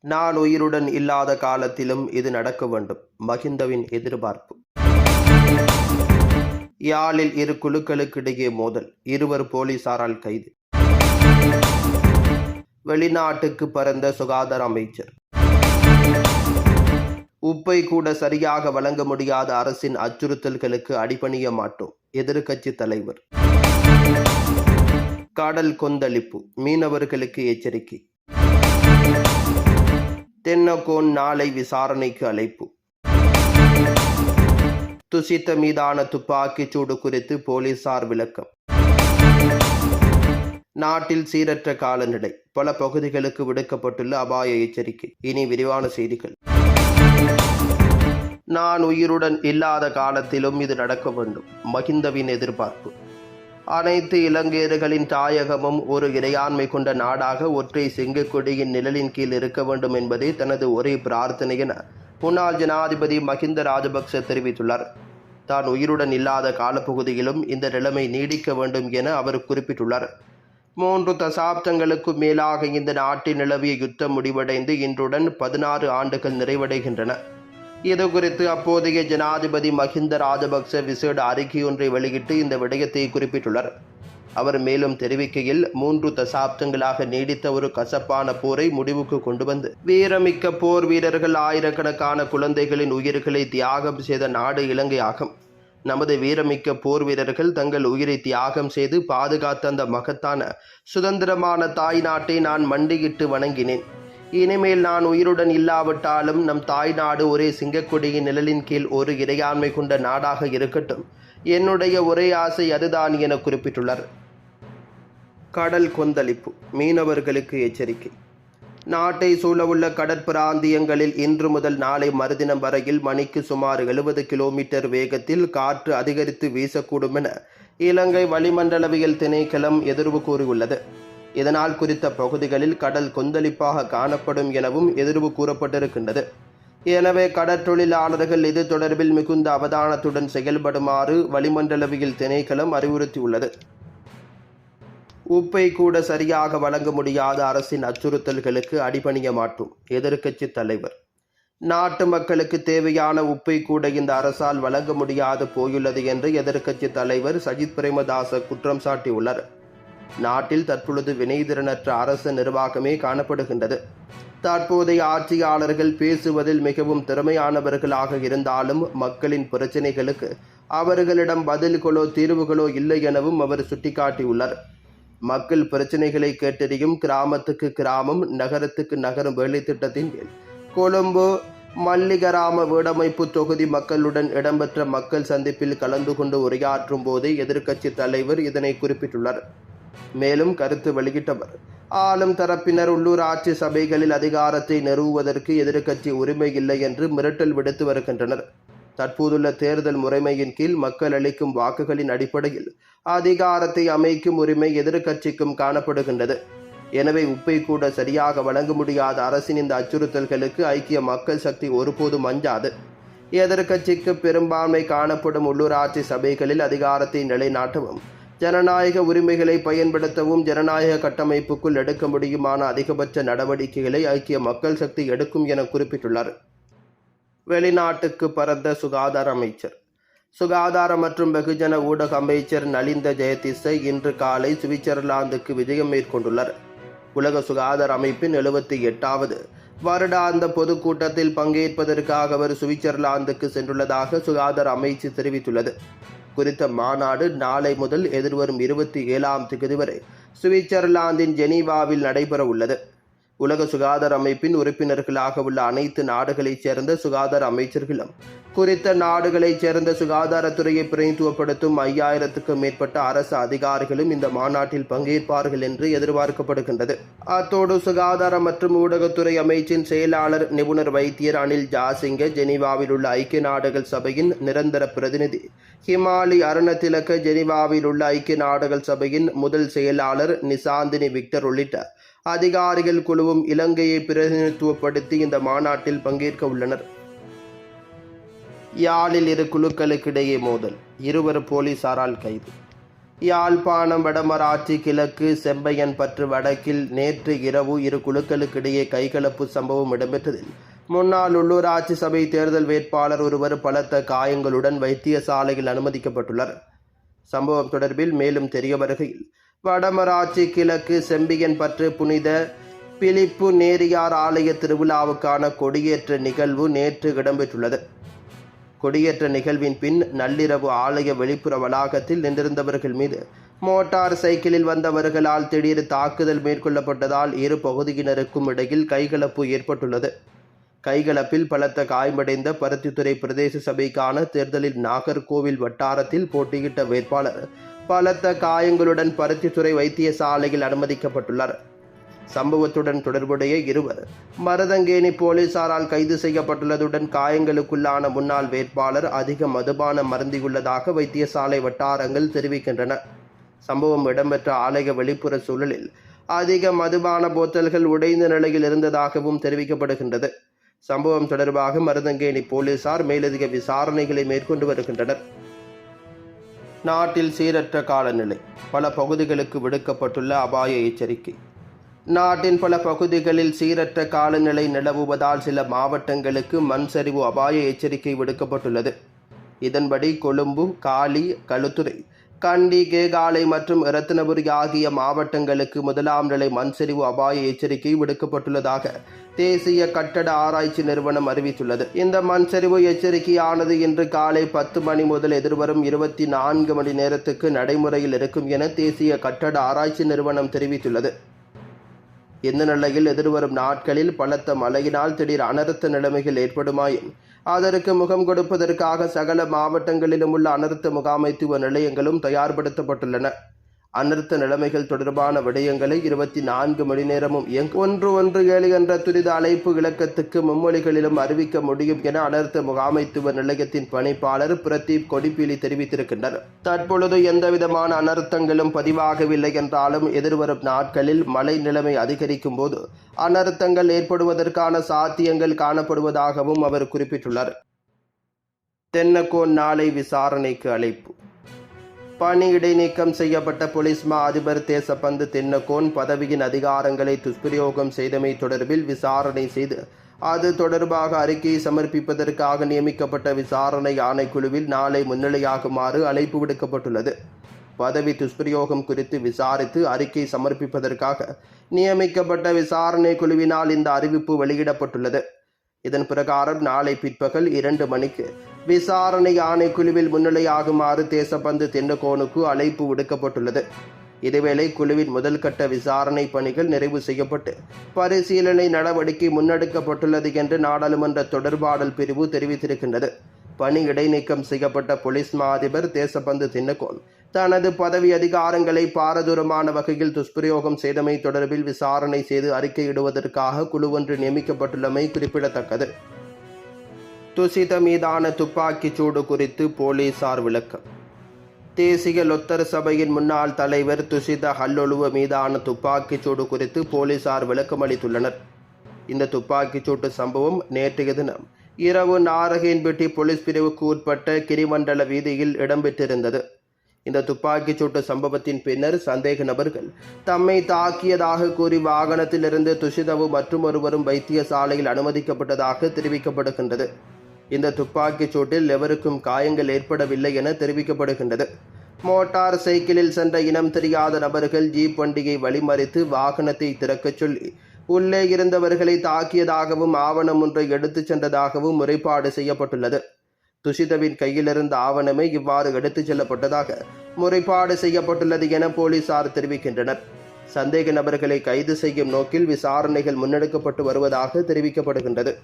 நான் உயிருடன் இல்லாத காலத்திலும் இது நடக்க வேண்டும். மகிந்தவின் எதிர்பார்ப்பு. யாழில் இரு குழுக்களுக்கிடையே மோதல். இருவர் போலீசாரால் கைது. வெளிநாட்டுக்கு பறந்த சுகாதார அமைச்சர். உப்பை கூட சரியாக வழங்க முடியாத அரசின் அச்சுறுத்தல்களுக்கு அடிபணிய மாட்டோம். எதிர்க்கட்சி தலைவர். கடல் கொந்தளிப்பு. மீனவர்களுக்கு எச்சரிக்கை. தென்னகோன் நாளை விசாரணைக்கு அழைப்பு. துசித்த மீதான துப்பாக்கிச் சூடு குறித்து போலீசார் விளக்கம். நாட்டில் சீரற்ற காலநிலை. பல பகுதிகளுக்கு விடுக்கப்பட்டுள்ள அபாய எச்சரிக்கை. இனி விரிவான செய்திகள். நான் உயிருடன் இல்லாத காலத்திலும் இது நடக்க வேண்டும். மகிந்தவின் எதிர்பார்ப்பு. அனைத்து இலங்கையர்களின் தாயகமும் ஒரு இறையாண்மை கொண்ட நாடாக ஒற்றை செங்கக்கொடியின் நிழலின் கீழ் இருக்க வேண்டும் என்பதே தனது ஒரே பிரார்த்தனை என முன்னாள் ஜனாதிபதி மஹிந்த ராஜபக்ச தெரிவித்துள்ளார். தான் உயிருடன் இல்லாத காலப்பகுதியிலும் இந்த நிலைமை நீடிக்க வேண்டும் என அவர் குறிப்பிட்டுள்ளார். மூன்று தசாப்தங்களுக்கு மேலாக இந்த நாட்டில் நிலவிய யுத்தம் முடிவடைந்து இன்றுடன் பதினாறு ஆண்டுகள் நிறைவடைகின்றன. இது குறித்து அப்போதைய ஜனாதிபதி மஹிந்த ராஜபக்ச விசேட அறிக்கை ஒன்றை வெளியிட்டு இந்த விடயத்தை குறிப்பிட்டுள்ளார். அவர் மேலும் தெரிவிக்கையில் மூன்று தசாப்தங்களாக நீடித்த ஒரு கசப்பான போரை முடிவுக்கு கொண்டு வந்து வீரமிக்க போர் வீரர்கள் ஆயிரக்கணக்கான குழந்தைகளின் உயிர்களை தியாகம் செய்த நாடு இலங்கை ஆகும். நமது வீரமிக்க போர் வீரர்கள் தங்கள் உயிரை தியாகம் செய்து பாதுகாத்த அந்த மகத்தான சுதந்திரமான தாய் நாட்டை நான் மண்டியிட்டு வணங்கினேன். இனிமேல் நான் உயிருடன் இல்லாவிட்டாலும் நம் தாய் நாடு ஒரே சிங்கக்கொடியின் நிழலின் கீழ் ஒரு இறையாண்மை கொண்ட நாடாக இருக்கட்டும். என்னுடைய ஒரே ஆசை அதுதான் என குறிப்பிட்டுள்ளார். கடல் கொந்தளிப்பு மீனவர்களுக்கு எச்சரிக்கை. நாட்டை சூழவுள்ள கடற்பிராந்தியங்களில் இன்று முதல் நாளை மறுதினம் வரையில் மணிக்கு சுமார் எழுபது கிலோமீட்டர் வேகத்தில் காற்று அதிகரித்து வீசக்கூடும் என இலங்கை வளிமண்டலவியல் திணைக்களம் எதிர்வு கூறியுள்ளது. இதனால் குறித்த பகுதிகளில் கடல் கொந்தளிப்பாக காணப்படும் எனவும் எதிர்வு கூறப்பட்டிருக்கின்றது. எனவே கடற்தொழிலாளர்கள் இது தொடர்பில் மிகுந்த அவதானத்துடன் செயல்படுமாறு வளிமண்டலவியல் திணைக்களம் அறிவுறுத்தியுள்ளது. உப்பை கூட சரியாக வழங்க முடியாத அரசின் அச்சுறுத்தல்களுக்கு அடிபணிய மாட்டோம் எதிர்க்கட்சி தலைவர். நாட்டு மக்களுக்கு தேவையான உப்பை கூட இந்த அரசால் வழங்க முடியாது போயுள்ளது என்று எதிர்க்கட்சி தலைவர் சஜித் பிரேமதாச குற்றம் சாட்டியுள்ளார். நாட்டில் தற்பொழுது வினைதிறனற்ற அரசு நிர்வாகமே காணப்படுகின்றது. தற்போதைய ஆட்சியாளர்கள் பேசுவதில் மிகவும் திறமையானவர்களாக இருந்தாலும் மக்களின் பிரச்சினைகளுக்கு அவர்களிடம் பதில்களோ தீர்வுகளோ இல்லை எனவும் அவர் சுட்டிக்காட்டியுள்ளார். மக்கள் பிரச்சனைகளை கேட்டறியும் கிராமத்துக்கு கிராமம் நகரத்துக்கு நகரம் வேலை திட்டத்தின் கீழ் கொழும்பு மல்லிகராம வீடமைப்பு தொகுதி மக்களுடன் இடம்பெற்ற மக்கள் சந்திப்பில் கலந்து கொண்டு உரையாற்றும் போதே எதிர்க்கட்சி தலைவர் இதனை குறிப்பிட்டுள்ளார். மேலும் கருத்து வெளியிட்டவர். ஆளும் தரப்பினர் உள்ளூராட்சி சபைகளில் அதிகாரத்தை நிறுவுவதற்கு எதிர்க்கட்சி உரிமை இல்லை என்று மிரட்டல் விடுத்து வருகின்றனர். தற்போதுள்ள தேர்தல் முறைமையின் கீழ் மக்கள் அளிக்கும் வாக்குகளின் அடிப்படையில் அதிகாரத்தை அமைக்கும் உரிமை எதிர்க்கட்சிக்கும் காணப்படுகின்றது. எனவே உப்பை கூட சரியாக வழங்க முடியாத அரசின் இந்த அச்சுறுத்தல்களுக்கு ஐக்கிய மக்கள் சக்தி ஒருபோதும் அஞ்சாது. எதிர்க்கட்சிக்கு பெரும்பான்மை காணப்படும் உள்ளூராட்சி சபைகளில் அதிகாரத்தை நிலைநாட்டவும் ஜனநாயக உரிமைகளை பயன்படுத்தவும் ஜனநாயக கட்டமைப்புக்குள் எடுக்க முடியுமான அதிகபட்ச நடவடிக்கைகளை ஐக்கிய மக்கள் சக்தி எடுக்கும் என குறிப்பிட்டுள்ளார். வெளிநாட்டுக்கு பறந்த சுகாதார அமைச்சர். சுகாதார மற்றும் வெகுஜன ஊடக அமைச்சர் நலிந்த ஜெயதிசை இன்று காலை சுவிட்சர்லாந்துக்கு விஜயம் மேற்கொண்டுள்ளார். உலக சுகாதார அமைப்பின் எழுபத்தி எட்டாவது வருடாந்த பொதுக்கூட்டத்தில் பங்கேற்பதற்காக அவர் சுவிட்சர்லாந்துக்கு சென்றுள்ளதாக சுகாதார அமைச்சு தெரிவித்துள்ளது. குறித்த மாநாடு நாளை முதல் எதிர்வரும் இருபத்தி ஏழாம் தேதி வரை சுவிட்சர்லாந்தின் ஜெனீவாவில் நடைபெற உள்ளது உலக சுகாதார அமைப்பின் உறுப்பினர்களாக உள்ள அனைத்து நாடுகளைச் சேர்ந்த சுகாதார அமைச்சர்களும் குறித்த நாடுகளைச் சேர்ந்த சுகாதாரத்துறையை பிரதிநிதித்துவப்படுத்தும் ஐயாயிரத்துக்கும் மேற்பட்ட அரசு அதிகாரிகளும் இந்த மாநாட்டில் பங்கேற்பார்கள் என்று எதிர்பார்க்கப்படுகின்றது. அத்தோடு சுகாதார மற்றும் ஊடகத்துறை அமைச்சின் செயலாளர் நிபுணர் வைத்தியர் அனில் ஜாசிங்க ஜெனீவாவில் உள்ள ஐக்கிய நாடுகள் சபையின் நிரந்தர பிரதிநிதி ஹிமாலி அருணதிலக ஜெனீவாவில் உள்ள ஐக்கிய நாடுகள் சபையின் முதல் செயலாளர் நிசாந்தினி விக்டர் உள்ளிட்ட அதிகாரிகள் குழுவும் இலங்கையை பிரதிநிதித்துவப்படுத்தி இந்த மாநாட்டில் பங்கேற்க உள்ளனர். யாழில் இரு குழுக்களுக்கிடையே மோதல். இருவர் போலீசாரால் கைது. யாழ்ப்பாணம் வடமராட்சி கிழக்கு செம்பையன் பற்று வடக்கில் நேற்று இரவு இரு குழுக்களுக்கிடையே கைகலப்பு சம்பவம் இடம்பெற்றதில் முன்னாள் உள்ளூராட்சி சபை தேர்தல் வேட்பாளர் ஒருவர் பலத்த காயங்களுடன் வைத்தியசாலையில் அனுமதிக்கப்பட்டுள்ளார். சம்பவம் தொடர்பில் மேலும் தெரிய வருகையில் வடமராட்சி கிழக்கு செம்பியன் பற்று புனித பிலிப்பு நேரியார் ஆலய திருவிழாவுக்கான கொடியேற்ற நிகழ்வு நேற்று இடம்பெற்றுள்ளது. கொடியேற்ற நிகழ்வின் பின் நள்ளிரவு ஆலய வெளிப்புற வளாகத்தில் நின்றிருந்தவர்கள் மீது மோட்டார் சைக்கிளில் வந்தவர்களால் திடீர் தாக்குதல் மேற்கொள்ளப்பட்டதால் இரு பகுதியினருக்கும் இடையில் கைகலப்பு ஏற்பட்டுள்ளது. கைகலப்பில் பலத்த காயமடைந்த பருத்தித்துறை பிரதேச சபைக்கான தேர்தலில் நாகர்கோவில் வட்டாரத்தில் போட்டியிட்ட வேட்பாளர் பலத்த காயங்களுடன் பருத்தித்துறை வைத்தியசாலையில் அனுமதிக்கப்பட்டுள்ளார். சம்பவத்துடன் தொடர்புடைய இருவர் மருதங்கேணி போலீசாரால் கைது செய்யப்பட்டுள்ளதுடன் காயங்களுக்குள்ளான முன்னாள் வேட்பாளர் அதிக மதுபானம் மருந்தியுள்ளதாக வைத்தியசாலை வட்டாரங்கள் தெரிவிக்கின்றன. சம்பவம் இடம்பெற்ற ஆலய வெளிப்புற சூழலில் அதிக மதுபான போத்தல்கள் உடைந்த நிலையில் இருந்ததாகவும் தெரிவிக்கப்படுகின்றது. சம்பவம் தொடர்பாக மருதங்கேணி போலீசார் மேலதிக விசாரணைகளை மேற்கொண்டு வருகின்றனர். நாட்டில் சீரற்ற காலநிலை. பல பகுதிகளுக்கு விடுக்கப்பட்டுள்ள அபாய எச்சரிக்கை. நாட்டின் பல பகுதிகளில் சீரற்ற காலநிலை நிலவுவதால் சில மாவட்டங்களுக்கு மண் சரிவு அபாய எச்சரிக்கை விடுக்கப்பட்டுள்ளது. இதன்படி கொழும்பு காலி களுத்துறை கண்டி கேகாலை மற்றும் ரத்னபுரி ஆகிய மாவட்டங்களுக்கு முதலாம் நிலை மண்சரிவு அபாய எச்சரிக்கை விடுக்கப்பட்டுள்ளதாக தேசிய கட்டட ஆராய்ச்சி நிறுவனம் அறிவித்துள்ளது. இந்த மண்சரிவு எச்சரிக்கையானது இன்று காலை பத்து மணி முதல் எதிர்வரும் இருபத்தி நான்கு மணி நேரத்துக்கு நடைமுறையில் இருக்கும் என தேசிய கட்டட ஆராய்ச்சி நிறுவனம் தெரிவித்துள்ளது. இந்த நிலையில் எதிர்வரும் நாட்களில் பலத்த மழையினால் திடீர் அனர்த்த நிலைமைகள் ஏற்படுமாயின் அதற்கு முகம் கொடுப்பதற்காக சகல மாவட்டங்களிலும் உள்ள அனர்த்த முகாமைத்துவ நிலையங்களும் தயார்படுத்தப்பட்டுள்ளன. அனர்த்த நிலைமைகள் தொடர்பான விடயங்களை இருபத்தி நான்கு மணி நேரமும் ஒன்று ஒன்று ஏழு என்ற துரித அழைப்பு இலக்கத்துக்கு மும்மொழிகளிலும் அறிவிக்க முடியும் என அனர்த்த முகாமைத்துவ நிலையத்தின் பணிப்பாளர் பிரதீப் கொடிப்பீலி தெரிவித்திருக்கின்றனர். தற்பொழுது எந்தவிதமான அனர்த்தங்களும் பதிவாகவில்லை என்றாலும் எதிர்வரும் நாட்களில் மழை நிலைமை அதிகரிக்கும் போது அனர்த்தங்கள் ஏற்படுவதற்கான சாத்தியங்கள் காணப்படுவதாகவும் அவர் குறிப்பிட்டுள்ளார். தென்னக்கோன் நாளை விசாரணைக்கு அழைப்பு. பணி இடைநீக்கம் செய்யப்பட்ட போலீஸ் மா அதிபர் தேசப்பந்து தென்னகோன் பதவியின் அதிகாரங்களை துஷ்பிரயோகம் செய்தமை தொடர்பில் விசாரணை செய்து அது தொடர்பாக அறிக்கையை சமர்ப்பிப்பதற்காக நியமிக்கப்பட்ட விசாரணை ஆணைக்குழுவில் நாளை முன்னிலையாகுமாறு அழைப்பு விடுக்கப்பட்டுள்ளது. பதவி துஷ்பிரயோகம் குறித்து விசாரித்து அறிக்கை சமர்ப்பிப்பதற்காக நியமிக்கப்பட்ட விசாரணை குழுவினால் இந்த அறிவிப்பு வெளியிடப்பட்டுள்ளது. இதன் பிரகாரம் நாளை பிற்பகல் இரண்டு மணிக்கு விசாரணை ஆணைக்குழுவில் முன்னிலையாகுமாறு தேசப்பந்து தென்னகோனுக்கு அழைப்பு விடுக்கப்பட்டுள்ளது. இதேவேளை குழுவின் முதல் கட்ட விசாரணை பணிகள் நிறைவு செய்யப்பட்டு பரிசீலனை நடவடிக்கை முன்னெடுக்கப்பட்டுள்ளது என்று நாடாளுமன்ற தொடர்பாடல் பிரிவு தெரிவித்திருக்கின்றது. பணி இடைநீக்கம் செய்யப்பட்ட போலீஸ் மா அதிபர் தேசப்பந்து தின்னகோன் தனது பதவி அதிகாரங்களை பாரதூரமான வகையில் துஷ்பிரயோகம் செய்தமை தொடர்பில் விசாரணை செய்து அறிக்கையிடுவதற்காக குழு ஒன்று நியமிக்கப்பட்டுள்ளமை குறிப்பிடத்தக்கது. துசித மீதான துப்பாக்கிச் சூடு குறித்து போலீசார் விளக்கம். தேசிய லொத்தர் சபையின் முன்னாள் தலைவர் துஷித ஹல்லொழுவ மீதான துப்பாக்கிச் சூடு குறித்து போலீசார் விளக்கமளித்துள்ளனர் இந்த துப்பாக்கிச் சூட்டு சம்பவம் நேற்றைய தினம் இரவு நாரகேன்பட்டி போலீஸ் பிரிவுக்கு உட்பட்ட கிரிமண்டல வீதியில் இடம்பெற்றிருந்தது. இந்த துப்பாக்கிச் சூட்டு சம்பவத்தின் பின்னர் சந்தேக நபர்கள் தம்மை தாக்கியதாக கூறி வாகனத்திலிருந்து துஷிதவு மற்றும் ஒருவரும் வைத்தியசாலையில் அனுமதிக்கப்பட்டதாக தெரிவிக்கப்படுகின்றது. இந்த துப்பாக்கிச் சூட்டில் எவருக்கும் காயங்கள் ஏற்படவில்லை என தெரிவிக்கப்படுகின்றது. மோட்டார் சைக்கிளில் சென்ற இனம் தெரியாத நபர்கள் ஜீப் வண்டியை வழிமறித்து வாகனத்தை திறக்கச் சொல்லி உள்ளே இருந்தவர்களை தாக்கியதாகவும் ஆவணம் ஒன்றை எடுத்துச் சென்றதாகவும் முறைப்பாடு செய்யப்பட்டுள்ளது. துஷிதவின் கையிலிருந்த ஆவணமே இவ்வாறு எடுத்துச் செல்லப்பட்டதாக முறைப்பாடு செய்யப்பட்டுள்ளது என போலீசார் தெரிவிக்கின்றனர். சந்தேக நபர்களை கைது செய்யும் நோக்கில் விசாரணைகள் முன்னெடுக்கப்பட்டு வருவதாக தெரிவிக்கப்படுகின்றது.